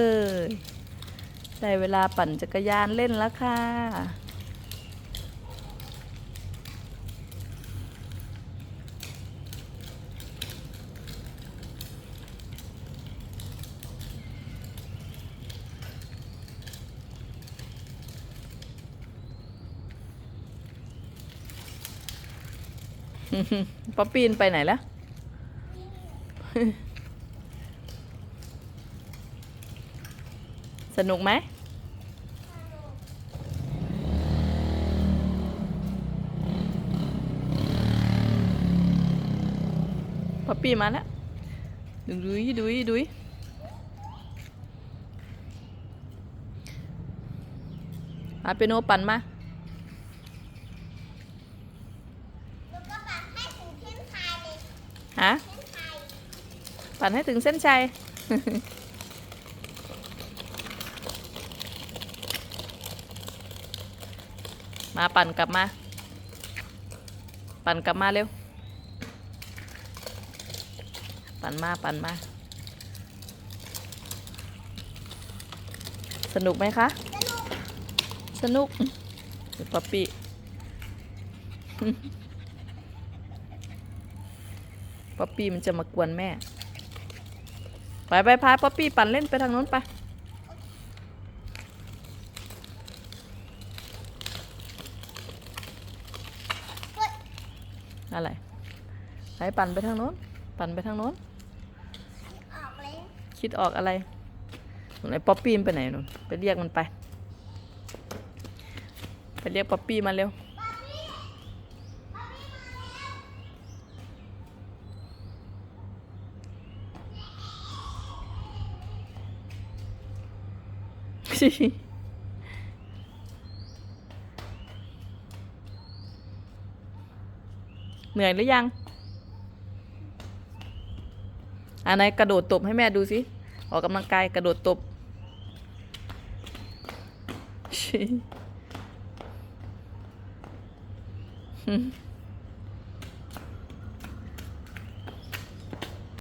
เอ้ยได้เวลาปั่นจักรยานเล่นแล้วค่ะ ป๊อปปี้นไปไหนแล้ว สนุกไหมป๊อปปี้มาแล้วดุยดุยดุยมาเปียโนปั่นมาแล้วก็แบบให้ถึงเส้นชัยเลยฮะเส้นชัยปั่นให้ถึงเส้นชัย มาปั่นกลับมา ปั่นกลับมาเร็ว ปั่นมาปั่นมา สนุกไหมคะ สนุกสนุกป๊อปปี้ป๊อปปี้มันจะมากวนแม่ ไปไปพาป๊อปปี้ปั่นเล่นไปทางโน้นไป อะไรไปปั่นไปทางโน้น ปั่นไปทางโน้น ออกเลยคิดออกอะไรไหนป๊อปปี้มันไปไหนนู่นไปเรียกมันไป ไปเรียกป๊อปปี้มาเร็ว เหนื่อยหรือยังอันไหนกระโดดตบให้แม่ดูสิออกกำลังกายกระโดดตบชิ